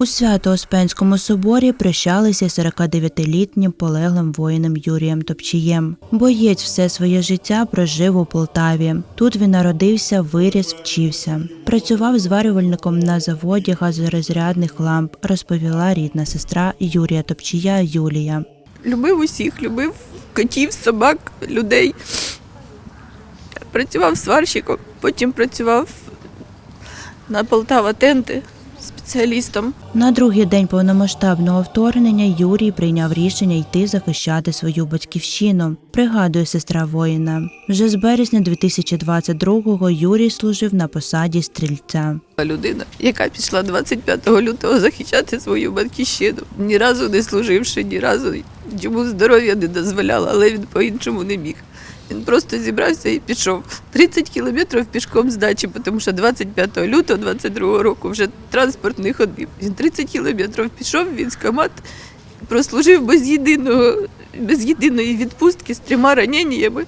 У Свято-Успенському соборі прощалися 49-літнім полеглим воїном Юрієм Топчієм. Боєць все своє життя прожив у Полтаві. Тут він народився, виріс, вчився. Працював зварювальником на заводі газорозрядних ламп, розповіла рідна сестра Юрія Топчія Юлія. Любив усіх, любив котів, собак, людей. Працював сварщиком, потім працював на Полтава Тенти спеціалістом. На другий день повномасштабного вторгнення Юрій прийняв рішення йти захищати свою батьківщину. Пригадує сестра воїна. Вже з березня 2022-го Юрій служив на посаді стрільця. Людина, яка пішла 25 лютого захищати свою батьківщину, ні разу не служивши, ні разу йому здоров'я не дозволяло, але він по-іншому не міг. Він просто зібрався і пішов 30 кілометрів пішком з дачі, тому що 25 лютого 22 року вже транспорт не ходив. Він 30 кілометрів пішов військкомат, прослужив без єдиного, без єдиної відпустки з трьома раненнями.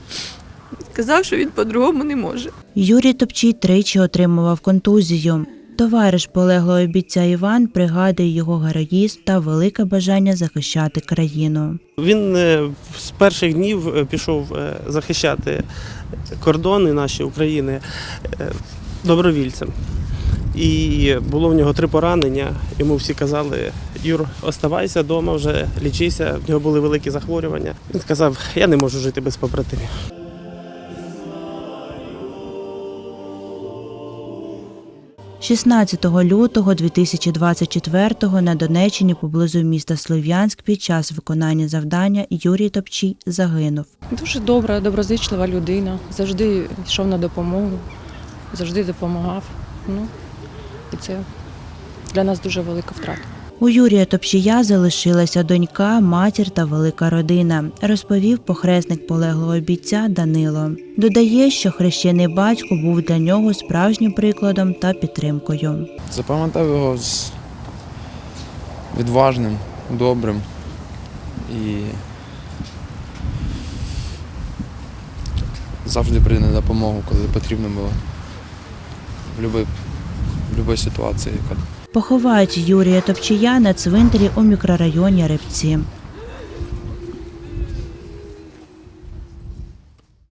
Сказав, що він по-другому не може. Юрій Топчій тричі отримував контузію. Товариш полеглого бійця Іван пригадує його героїзм та велике бажання захищати країну. Він е, з перших днів е, пішов е, захищати кордони наші України добровільцем. І було в нього три поранення. Йому всі казали: Юр, оставайся вдома, вже лічися. В нього були великі захворювання. Він сказав, я не можу жити без побратимів. – 16 лютого 2024-го на Донеччині поблизу міста Слов'янськ під час виконання завдання Юрій Топчій загинув. Дуже добра, доброзичлива людина. Завжди йшов на допомогу, завжди допомагав. Ну, і це для нас дуже велика втрата. У Юрія Топчія залишилася донька, матір та велика родина, розповів похресник полеглого бійця Данило. Додає, що хрещений батько був для нього справжнім прикладом та підтримкою. Запам'ятав його з відважним, добрим і завжди прийде на допомогу, коли потрібно було. В будь-якій ситуації. яка Поховають Юрія Топчія на цвинтарі у мікрорайоні Рибці.